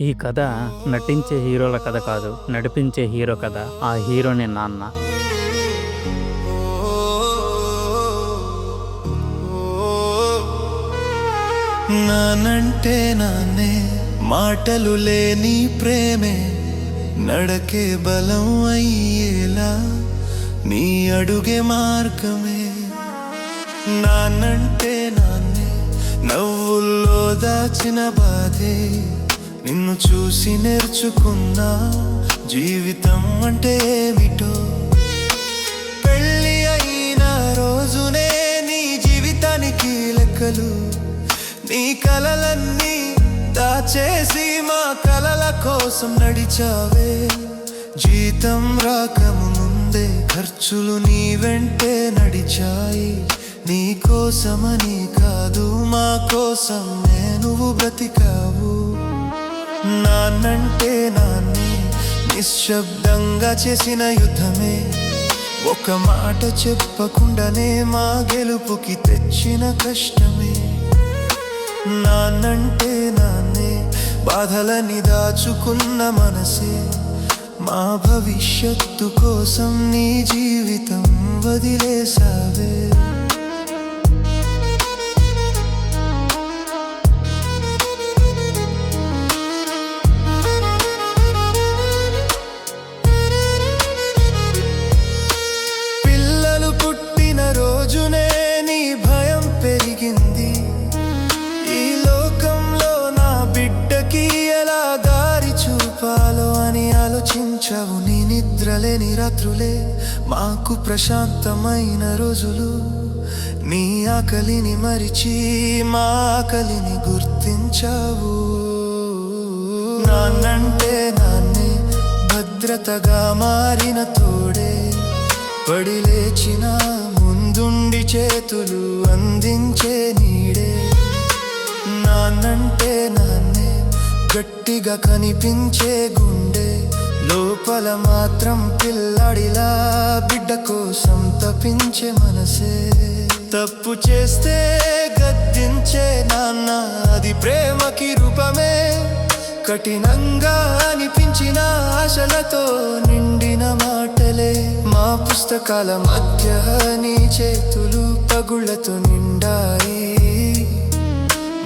ఈ కథ నటించే హీరోల కథ కాదు నడిపించే హీరో కథ. ఆ హీరోని నాన్న. నానంటే నాన్నే మాటలు లేని ప్రేమే నడకే బలం అయ్యేలా నీ అడుగే మార్గమే. నానంటే నాన్నే నవ్వుల్లో దాచిన బాధే నిన్ను చూసి నేర్చుకున్నా జీవితం అంటే ఏమిటో? పెళ్ళి అయిన రోజునే నీ జీవితానికి లెక్కలు నీ కలలన్నీ దాచేసి మా కలల కోసం నడిచావే. జీతం రాకము ముందే ఖర్చులు నీ వెంటే నడిచాయి. నీ కోసమని కాదు మా కోసం నేను బ్రతికా నాన్నంటే నాన్నే నిశ్శబ్దంగా చేసిన యుద్ధమే. ఒక మాట చెప్పకుండానే మా గెలుపుకి తెచ్చిన కష్టమే. నాన్నంటే నాన్నే బాధలని దాచుకున్న మనసే. మా భవిష్యత్తు కోసం నీ జీవితం వదిలేసావే. ఆలోచించావు నీ నిద్రలేని రాత్రులే మాకు ప్రశాంతమైన రోజులు. నీ ఆకలిని మరిచి మా ఆకలిని గుర్తించావు. నాన్నంటే నాన్నే భద్రతగా మారిన తోడే పడి లేచిన ముందుండి చేతులు అందించే నీడే. నాన్నంటే నాన్నే గట్టిగా కనిపించే గుండె లోపల మాత్రం పిల్లాడిలా బిడ్డ కోసం తప్పించే మనసే. తప్పు చేస్తే గద్దించే నాన్న అది ప్రేమకి రూపమే. కఠినంగా అనిపించిన ఆశలతో నిండిన మాటలే. మా పుస్తకాల మధ్య నీ చేతులు పగుళ్ళతో నిండాయి.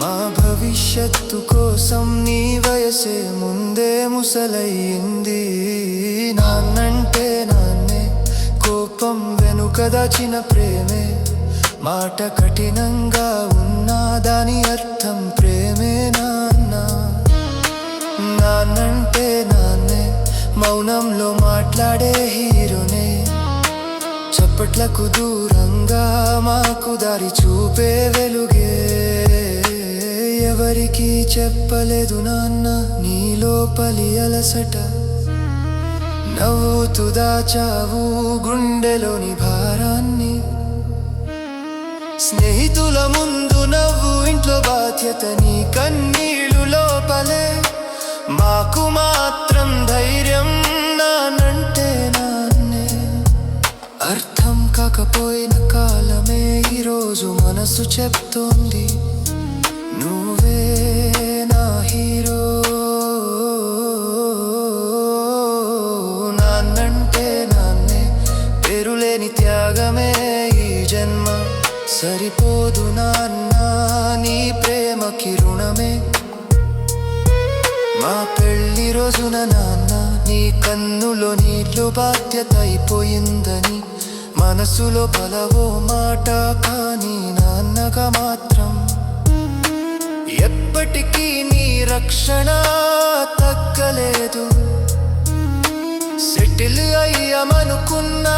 మా భవిష్యత్తు కోసం నీ వయసే ముందే ముసలయ్యింది. నాన్నంటే నాన్నే కోపం వెనుక దాచిన ప్రేమే. మాట కఠినంగా ఉన్నా దాని అర్థం ప్రేమే నాన్న. నాన్నంటే నాన్నే మౌనంలో మాట్లాడే హీరోనే. చప్పట్లకు దూరంగా మాకు దారి చూపే వెలుగే. ఎవరికీ చెప్పలేదు నాన్న నీలోపలి అలసట. నవ్వుతూ దాచావు గుండెలోని భారాన్ని. స్నేహితుల ముందు నవ్వు ఇంట్లో బాధ్యత నీ కన్నీళ్ళు లోపలే. మాకు మాత్రం ధైర్యం నానంటే నాన్నే. అర్థం కాకపోయిన కాలమే ఈరోజు మనసు చెప్తోంది. జన్మ సరిపోదు నాన్న నీ ప్రేమకి రుణమే మా పెళ్ళి రోజున నాన్న నీ కన్నులో నీళ్ళు బాధ్యత అయిపోయిందని మనసులో పలవో మాట కానీ నాన్నగా మాత్రం ఎప్పటికీ నీ రక్షణ తగ్గలేదు. సెటిల్ అయ్యామనుకున్నా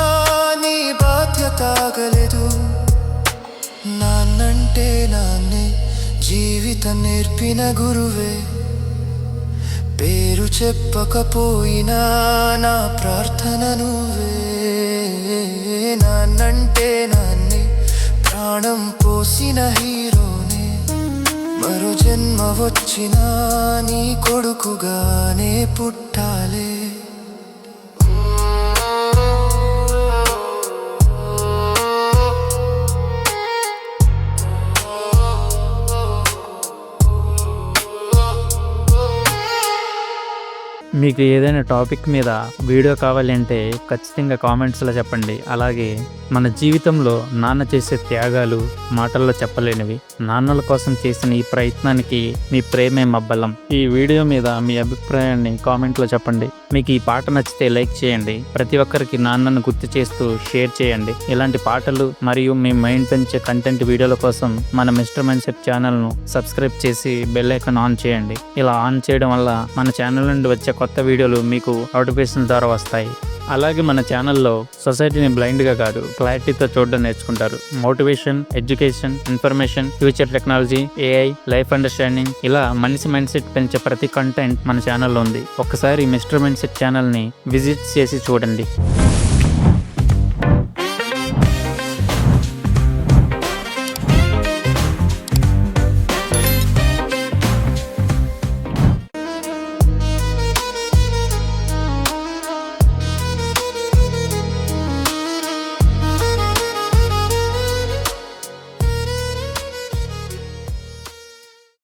నీ బాధ్యత జీవిత నేర్పిన గురువే. పేరు చెప్పకపోయినా నా ప్రార్థన నువ్వే. నాన్నంటే నాన్ని ప్రాణం పోసిన హీరోనే. మరో జన్మ వచ్చినా నీ కొడుకుగానే పుట్టాలే. మీకు ఏదైనా టాపిక్ మీద వీడియో కావాలి అంటే ఖచ్చితంగా కామెంట్స్లో చెప్పండి. అలాగే మన జీవితంలో నాన్న చేసే త్యాగాలు మాటల్లో చెప్పలేనివి నాన్నల కోసం చేసిన ఈ ప్రయత్నానికి మీ ప్రేమే మబ్బలం. ఈ వీడియో మీద మీ అభిప్రాయాన్ని కామెంట్లో చెప్పండి. మీకు ఈ పాట నచ్చితే లైక్ చేయండి. ప్రతి ఒక్కరికి నాన్నను గుర్తు చేస్తూ షేర్ చేయండి. ఇలాంటి పాటలు మరియు మీ మైండ్ పెంచే కంటెంట్ వీడియోల కోసం మన మిస్టర్ మైండ్సెట్ ఛానల్ను సబ్స్క్రైబ్ చేసి బెల్ ఐకాన్ ఆన్ చేయండి. ఇలా ఆన్ చేయడం వల్ల మన ఛానల్ నుండి వచ్చే కొత్త కొత్త వీడియోలు మీకు నోటిఫికేషన్ ద్వారా వస్తాయి. అలాగే మన ఛానల్లో సొసైటీని బ్లైండ్గా కాదు క్లారిటీతో చూడడం నేర్చుకుంటారు. Motivation education information future technology AI life understanding ఇలా మనిషి మైండ్ సెట్ పెంచే ప్రతి కంటెంట్ మన ఛానల్లో ఉంది. ఒక్కసారి మిస్టర్ మైండ్ సెట్ ఛానల్ని విజిట్ చేసి చూడండి.